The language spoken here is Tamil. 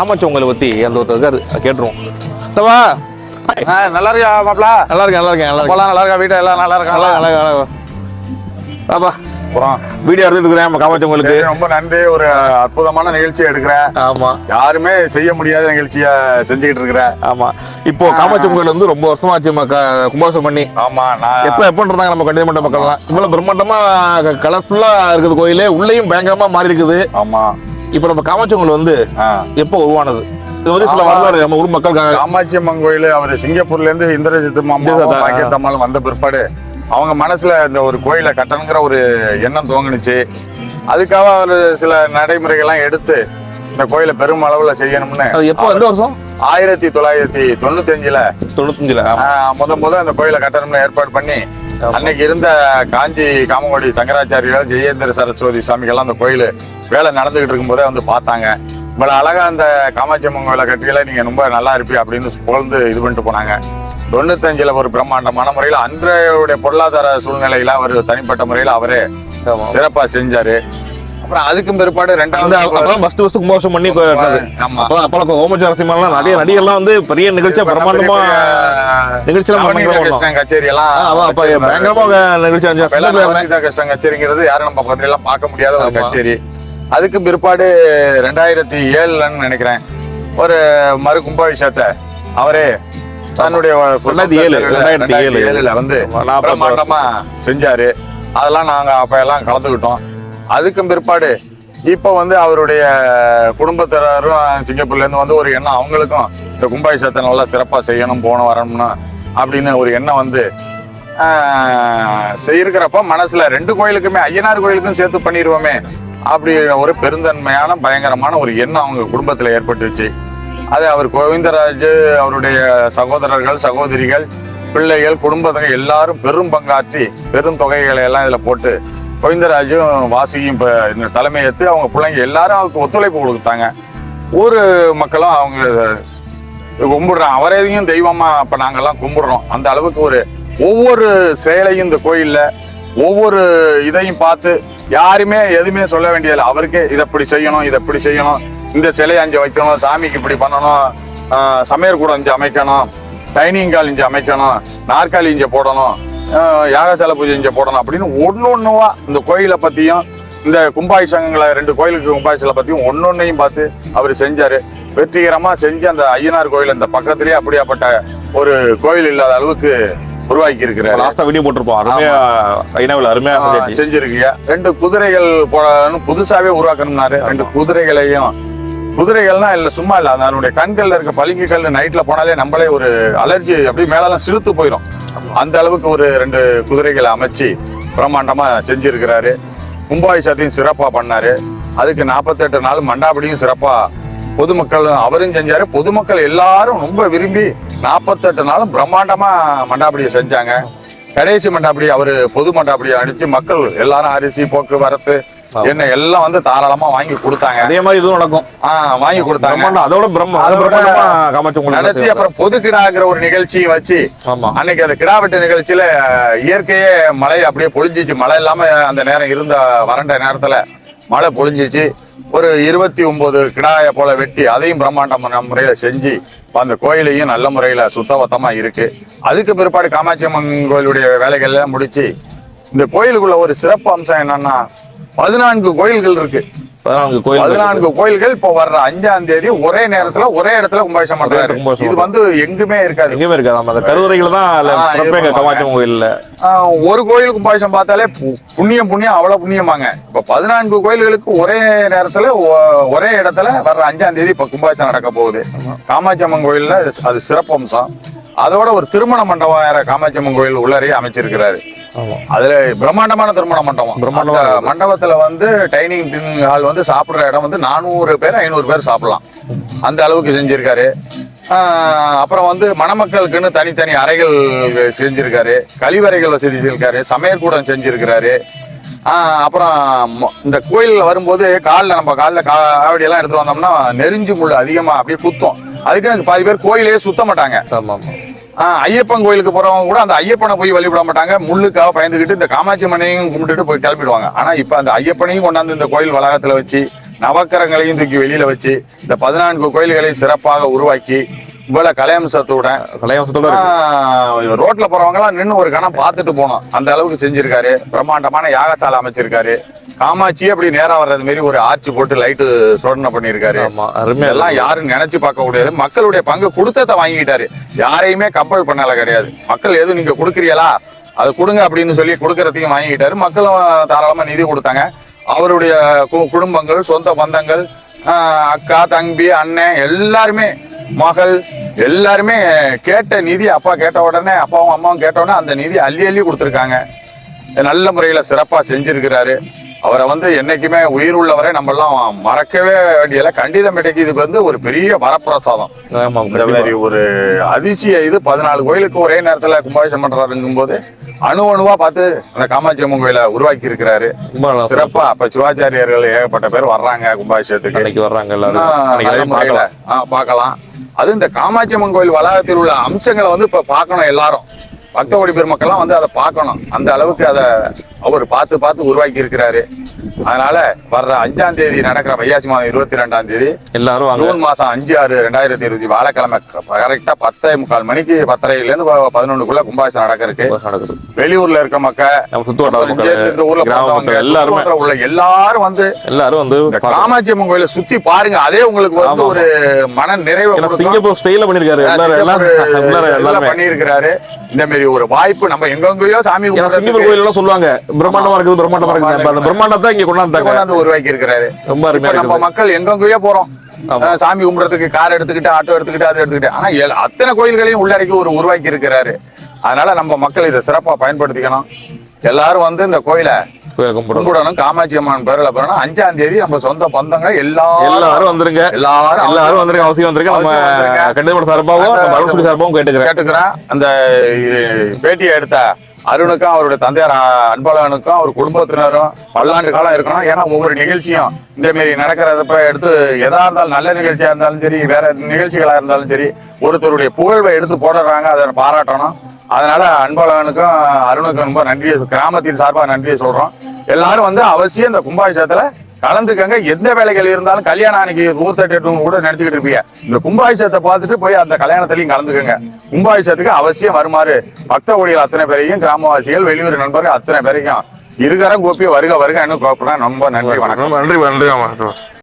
காமாட்சி உங்களை பத்தி அந்த ஒருத்தர் கேட்டுருவோம். தவா. ஆ, நல்லா இருக்கியா மாப்பிள நல்லா இருக்கேன் நல்லா இருக்கேன் நல்லா நல்லா இருக்கா வீட்டுல எல்லாம் நல்லா நல்லா இருக்காங்களா நல்லா நல்லா. பாப்பா அப்புறம் வீடியோ எடுத்துட்டு இருக்கிறேன் நம்ம காமாட்சி உங்களுக்கு. ரொம்ப நன்றி. ஒரு அற்புதமான நிகழ்ச்சி எடுக்கிற. ஆமா. யாருமே செய்ய முடியாத நிகழ்ச்சிய செஞ்சுக்கிட்டு இருக்கிற. ஆமா. இப்போ காமாட்சி கோயில் வந்து ரொம்ப வருஷமா ஆச்சு கும்பாசம் பண்ணி. ஆமா நான் எப்ப எப்ப இருந்தாங்க நம்ம கண்டிப்பா மண்ட மக்கள்லாம்? இவ்வளவு பிரம்மாண்டமா கலர்ஃபுல்லா இருக்குது கோயிலே. உள்ளேயும் பயங்கரமா மாறி இருக்குது. ஆமா. இப்போ நம்ம காமாட்சி கோயில் வந்து. எப்போ உருவானது இது வந்து சில. வரலாறு நம்ம ஊர் மக்கள் காமாட்சி அம்மன் கோயில் அவர் சிங்கப்பூர்ல இருந்து இந்திரஜித். பாக்கியத்தம்மாளும் வந்த பிற்பாடு அவங்க மனசுல இந்த ஒரு கோயிலை கட்டணுங்கிற ஒரு எண்ணம் துவங்குனுச்சு அதுக்காக அவர் சில நடைமுறைகள்லாம் எடுத்து இந்த கோயிலை பெரும் அளவுல செய்யணும்னு எப்போ எந்த வருஷம் ஆயிரத்தி தொள்ளாயிரத்தி தொண்ணூத்தி அஞ்சுல தொண்ணூத்தஞ்சுல முத முத அந்த கோயிலை கட்டணும்னு ஏற்பாடு பண்ணி அன்னைக்கு இருந்த காஞ்சி காமகோடி சங்கராச்சாரியார் ஜெயேந்திர சரஸ்வதி சுவாமிகள்லாம் அந்த கோயில் வேலை நடந்துகிட்டு இருக்கும்போதே வந்து பார்த்தாங்க. இவ்வளவு அழகா அந்த காமாட்சி அம்மன் கோயிலை கட்டியில நீங்க ரொம்ப நல்லா இருப்பீ அப்படின்னு புகழ்ந்து இது பண்ணிட்டு போனாங்க. தொண்ணூத்தஞ்சுல ஒரு பிரம்மாண்டமான முறையில அன்றைய பொருளாதார சூழ்நிலையில அவர் தனிப்பட்ட முறையில அவரே சிறப்பா செஞ்சாரு. அப்புறம் அதுக்கும் பிற்பாடு ரெண்டாவது அப்பதான் ஃபர்ஸ்ட் ஃபர்ஸ்ட் கும்பாசம் பண்ணி ஆமா. அப்பதான் அப்பலாம் ஓமஜி நரசிம்மலாம் நிறைய நடிகர்லாம் வந்து பெரிய நிகழ்ச்சியா பிரம்மாண்டமா நிகழ்ச்சியெல்லாம் கச்சேரி எல்லாம் பயங்கரமா நிகழ்ச்சி கிருஷ்ணன் கச்சேரிங்கிறது யாரும் நம்ம பக்கத்துல எல்லாம் பார்க்க முடியாத ஒரு. கச்சேரி. அதுக்கு பிற்பாடு ரெண்டாயிரத்தி ஏழுலன்னு நினைக்கிறேன் ஒரு மறு கும்பாபிஷேகத்தை அவரே தன்னுடைய ஏழுல வந்து பிரம்மாண்டமா செஞ்சாரு. அதெல்லாம் நாங்க அப்ப எல்லாம் கலந்துக்கிட்டோம். அதுக்கும் பிற்பாடு இப்ப வந்து அவருடைய குடும்பத்தினரும் சிங்கப்பூர்ல இருந்து வந்து ஒரு எண்ணம் அவங்களுக்கும் இந்த கும்பாபிஷேகத்தை நல்லா சிறப்பாக செய்யணும் போகணும் வரணும்னு அப்படின்னு ஒரு எண்ணம் வந்து செய்யிருக்கிறப்ப மனசில் ரெண்டு கோயிலுக்குமே ஐயனார் கோயிலுக்கும் சேர்த்து பண்ணிடுவோமே அப்படி ஒரு பெருந்தன்மையான பயங்கரமான ஒரு எண்ணம் அவங்க குடும்பத்தில் ஏற்பட்டுச்சு. அது அவர் கோவிந்தராஜ் அவருடைய சகோதரர்கள் சகோதரிகள் பிள்ளைகள் குடும்பத்தங்க எல்லாரும் பெரும் பங்காற்றி பெரும் தொகைகளை எல்லாம் இதில் போட்டு கோவிந்தராஜும் வாசியும் இப்போ இந்த அவங்க பிள்ளைங்க எல்லாரும் அவருக்கு ஒத்துழைப்பு கொடுத்தாங்க. ஊர் மக்களும் அவங்க கும்பிடுறோம் அவரையும் தெய்வமா அப்ப நாங்கெல்லாம் கும்பிடுறோம். அந்த அளவுக்கு ஒரு ஒவ்வொரு செயலையும் இந்த கோயில்ல ஒவ்வொரு இதையும் பார்த்து யாருமே எதுவுமே சொல்ல வேண்டியதில்லை. அவருக்கே இதை இப்படி செய்யணும் இதை இப்படி செய்யணும் இந்த சிலையை அஞ்சு வைக்கணும் சாமிக்கு இப்படி பண்ணணும் சமையல் கூட இஞ்சு அமைக்கணும் டைனிங் கால் இஞ்சு அமைக்கணும் நாற்காலி இஞ்சு போடணும் யாகசால யாகசாலை பூஜை இஞ்சு போடணும் அப்படின்னு ஒன்று ஒன்றுவா இந்த கோயிலை பற்றியும் இந்த கும்பாபிஷேகங்களை ரெண்டு கோயிலுக்கு கும்பாபிஷங்களை பற்றியும் ஒன்று ஒன்றையும் பார்த்து அவர் செஞ்சார். வெற்றிகரமா செஞ்சு அந்த ஐயனார் கோயில் இந்த பக்கத்திலேயே அப்படியாப்பட்ட ஒரு கோயில் இல்லாத அளவுக்கு உருவாக்கி இருக்கிறாரு லாஸ்டா வீடியோ போட்டிருப்போம். அருமையா ஐநாவில் அருமையா செஞ்சாச்சு. செஞ்சிருக்கீங்க. ரெண்டு குதிரைகள் போடணும் புதுசாவே உருவாக்கணும்னாரு. ரெண்டு குதிரைகளையும் குதிரைகள்னா இல்ல சும்மா இல்ல. அது அதனுடைய கண்கள்ல இருக்க பளிங்கு கல் நைட்ல போனாலே நம்மளே ஒரு அலர்ஜி அப்படியே மேலெல்லாம் சிலுத்து போயிடும் அந்த அளவுக்கு ஒரு ரெண்டு குதிரைகளை அமைச்சு பிரம்மாண்டமா செஞ்சிருக்கிறாரு. கும்பாபிஷேகத்தையும் சிறப்பா பண்ணாரு. அதுக்கு நாற்பத்தெட்டு நாள் மண்டாபடியும் சிறப்பா பொதுமக்கள் அவரும் செஞ்சாரு. பொதுமக்கள் எல்லாரும் ரொம்ப விரும்பி நாற்பத்தெட்டு நாளும் பிரம்மாண்டமா மண்டாபடியை செஞ்சாங்க. கடைசி மண்டாபடி அவரு பொது மண்டாபடியை அடிச்சு மக்கள் எல்லாரும் அரிசி போக்குவரத்து என்ன எல்லாம் வந்து தாராளமா வாங்கி கொடுத்தாங்க. அதே மாதிரி இதுவும் நடக்கும். ஆஹ் வாங்கி கொடுத்தாங்க. அதோட பிரம்ம நடத்தி அப்புறம் பொது கிடாங்கிற ஒரு நிகழ்ச்சியை வச்சு அன்னைக்கு அந்த கிடா வெட்டு நிகழ்ச்சியில இயற்கையே மழை அப்படியே பொழிஞ்சிச்சு. மழை இல்லாம அந்த நேரம் இருந்த வறண்ட நேரத்துல மழை பொழிஞ்சிச்சு. ஒரு இருபத்தி ஒன்பது கிடாய போல வெட்டி அதையும் பிரம்மாண்டமான முறையில செஞ்சு அந்த கோயிலையும் நல்ல முறையில சுத்தபத்தமா இருக்கு. அதுக்கு பிற்பாடு காமாட்சி அம்மன் கோயிலுடைய வேலைகள் எல்லாம் முடிச்சு இந்த கோயிலுக்குள்ள ஒரு சிறப்பு அம்சம் என்னன்னா பதினான்கு கோயில்கள் இருக்கு. பதினான்கு கோயில் பதினான்கு கோயில்கள் இப்போ வர்ற அஞ்சாம் தேதி ஒரே நேரத்துல ஒரே இடத்துல கும்பாபிஷேகம் பண்றாரு. இது வந்து எங்குமே இருக்காது. எங்கேயுமே இருக்காது. அந்த கருவறைகள் தான். காமாட்சி கோயில்ல. ஒரு கோயில் கும்பாபிஷேகம் பார்த்தாலே புண்ணியம் புண்ணியம் அவ்வளவு புண்ணியமாங்க. இப்ப பதினான்கு கோயில்களுக்கு ஒரே நேரத்துல ஒரே இடத்துல வர்ற அஞ்சாம் தேதி இப்ப கும்பாபிஷேகம் நடக்க போகுது. காமாட்சி அம்மன் கோயில்ல அது- சிறப்பு அம்சம் அதோட ஒரு திருமண மண்டபம் காமாட்சி அம்மன் கோயில் உள்ளாரையே அமைச்சிருக்கிறாரு. அதுல பிரம்மாண்டமான திருமண மண்டபம். பிரம்மாண்டமா அந்த மண்டபத்துல வந்து டைனிங் ஹால் வந்து சாப்பிடுற இடம் வந்து நானூறு பேர் ஐநூறு பேர் சாப்பிடலாம். அந்த அளவுக்கு செஞ்சிருக்காரு. அப்புறம் வந்து மணமக்களுக்குன்னு தனித்தனி அறைகள் செஞ்சிருக்காரு. கழிவறைகள் வசதி செஞ்சிருக்காரு. சமையல் கூடம் செஞ்சிருக்கிறாரு அப்புறம் இந்த கோயில்ல வரும்போது காலில் நம்ம காலில் காவடி எல்லாம் எடுத்துட்டு வந்தோம்னா நெருஞ்சு முள் அதிகமா அப்படியே குத்தும். அதுக்கு பாதி பேர் கோயிலே சுத்த மாட்டாங்க. ஐயப்பன் கோயிலுக்கு போறவங்க கூட அந்த ஐயப்பனை போய் வழிபட மாட்டாங்க. முள்ளுக்காக பயந்துக்கிட்டு இந்த காமாட்சி மண்ணையும் கும்பிட்டுட்டு போய் கிளம்பிடுவாங்க. ஆனா இப்ப அந்த ஐயப்பனையும் கொண்டாந்து இந்த கோயில் வளாகத்துல வச்சு நவக்கரங்களையும் தூக்கி வெளியில வச்சு இந்த பதினான்கு கோயில்களையும் சிறப்பாக உருவாக்கி இவ்வளவு கலையம்சத்தோட. ஆஹ் ரோட்ல போறவங்க எல்லாம் நின்று ஒரு கணம் பார்த்துட்டு போனோம். அந்த அளவுக்கு செஞ்சிருக்காரு. பிரம்மாண்டமான யாகசாலை அமைச்சிருக்காரு. காமாட்சி அப்படி நேரா வர்றது மாதிரி ஒரு ஆர்ச் போட்டு லைட்டு சோதனை பண்ணியிருக்காரு. இதெல்லாம் யாரும் நினைச்சு பார்க்க முடியாது மக்களுடைய பங்கு கொடுத்ததை வாங்கிக்கிட்டாரு யாரையுமே கம்பல் பண்ணல கிடையாது. மக்கள் எதுவும் நீங்க கொடுக்குறீங்களா? அதை கொடுங்க அப்படின்னு சொல்லி கொடுக்கறதையும் வாங்கிக்கிட்டாரு மக்களும் தாராளமா நிதி கொடுத்தாங்க. அவருடைய குடும்பங்கள் சொந்த பந்தங்கள் அக்கா தம்பி அண்ணன் எல்லாருமே மகள் எல்லாருமே கேட்ட நிதி அப்பா கேட்ட உடனே அப்பாவும் அம்மாவும் கேட்ட உடனே அந்த நிதி அள்ளி அள்ளி கொடுத்துருக்காங்க. நல்ல முறையில சிறப்பா செஞ்சிருக்கிறாரு. அவரை வந்து என்னைக்குமே உயிர் உள்ளவரை நம்ம எல்லாம் மறக்கவே வேண்டியல கண்டிதமேட்டைக்கு இது வந்து ஒரு பெரிய வரப்பிரசாதம். ஆமா இந்த மாதிரி ஒரு அதிசய இது பதினாலு கோயிலுக்கு ஒரே நேரத்துல கும்பாபிஷேகம் பண்றாருங்கும் போது அணு அணுவா பார்த்து அந்த காமாட்சி அம்மன் கோயிலை உருவாக்கி இருக்கிறாரு. சிறப்பா அப்ப சிவாச்சாரியர்கள் ஏகப்பட்ட பேர் வர்றாங்க கும்பாபிஷேகத்துக்கு. வர்றாங்க பார்க்கலாம். பார்க்கலாம். அது இந்த காமாட்சி அம்மன் கோயில் வளாகத்தில் உள்ள அம்சங்களை வந்து இப்ப பார்க்கணும் எல்லாரும். பக்தகோடி பெருமக்கள்லாம் வந்து அதை பார்க்கணும். அந்த அளவுக்கு அதை அவர் பார்த்து பார்த்து உருவாக்கி இருக்கிறாரு. அதனால வர்ற அஞ்சாம் தேதி நடக்கிற வையாசி மாதம் இருபத்தி ரெண்டாம் தேதி எல்லாரும் ஜூன் மாசம் அஞ்சு ஆறு ரெண்டாயிரத்தி இருபத்தி வாழைக்கிழமை கரெக்டா பத்தே முக்கால் மணிக்கு பத்தரையில இருந்து பதினொன்றுக்குள்ள கும்பாபிஷேகம் நடக்கிறதுக்கு வெளியூர்ல இருக்க மக்கள் இந்த ஊர்ல எல்லாருமே. உள்ள எல்லாரும் வந்து எல்லாரும் வந்து. காமாட்சி அம்மன் கோயிலை சுத்தி பாருங்க. அதே உங்களுக்கு வந்து. ஒரு மன நிறைவை. சிங்கப்பூர் ஸ்டைல பண்ணிருக்காரு எல்லாருமே. பண்ணியிருக்கிறாரு. இந்த மாதிரி ஒரு வாய்ப்பு நம்ம எங்கெங்கயோ சாமி சிங்கப்பூர் கோயில் எல்லாம் சொல்லுவாங்க. பிரம்மாண்டமா இருக்குது பிரம்மாண்டமா இருக்குது. அந்த பிரம்மாண்டத்தை இங்க கொண்டாந்தாங்க கொண்டாந்து உருவாக்கி இருக்கிறாரு ரொம்ப அருமையா நம்ம மக்கள் எங்கெங்கயோ போறோம். சாமி கும்பிடுறதுக்கு கார் எடுத்துக்கிட்டு ஆட்டோ எடுத்துக்கிட்டு அது எடுத்துக்கிட்டு. ஆனா அத்தனை கோயில்களையும் உள்ளடக்கி ஒரு உருவாக்கி இருக்கிறாரு அதனால நம்ம மக்கள் இதை சிறப்பா பயன்படுத்திக்கணும். எல்லாரும் வந்து இந்த கோயிலை கும்பிடணும். காமாட்சி அம்மன் பேரில் பெறணும் அஞ்சாம் தேதி நம்ம சொந்த பந்தங்க எல்லாரும் எல்லாரும் வந்துருங்க. எல்லாரும் எல்லாரும் வந்துருங்க. அவசியம் வந்துருங்க. நம்ம. கண்டிப்பா சார்பாகவும் நம்ம அருள்சுடி சார்பாகவும் கேட்டுக்கிறேன். கேட்டுக்கிறேன். அந்த பேட்டியை எடுத்த அருணுக்கும் அவருடைய தந்தையார் அன்பழகனுக்கும் அவர் குடும்பத்தினரும் பல்லாண்டு காலம் இருக்கணும். ஏன்னா ஒவ்வொரு நிகழ்ச்சியும் இந்த மாரி நடக்கிறதப்ப எடுத்து எதா இருந்தாலும் நல்ல நிகழ்ச்சியா இருந்தாலும் சரி வேற நிகழ்ச்சிகளா இருந்தாலும் சரி ஒருத்தருடைய புகழ்வை எடுத்து போடுறாங்க அதை பாராட்டணும். அதனால அன்பழகனுக்கும் அருணுக்கும் ரொம்ப நன்றியை கிராமத்தின் சார்பாக நன்றியை சொல்றோம். எல்லாரும் வந்து அவசியம் இந்த கும்பாபிஷேகத்துல கலந்துக்கங்க. எந்த வேலைகள் இருந்தாலும் கல்யாணம் அன்னைக்கு ஊர்த்தட்டு கூட நினைச்சுக்கிட்டு இருப்பீங்க. இந்த கும்பாபிஷேகத்தை பார்த்துட்டு போய் அந்த கல்யாணத்திலையும் கலந்துக்கங்க. கும்பாபிஷேகத்துக்கு அவசியம் வருமாறு பக்த ஒடிகள் அத்தனை பேரையும் கிராமவாசிகள் வெளியூர் நண்பர்கள் அத்தனை பேரையும். இருகரம் கோப்பி வருக வருக இன்னும் கோப்பினா ரொம்ப நன்றி வணக்கம். நன்றி நன்றி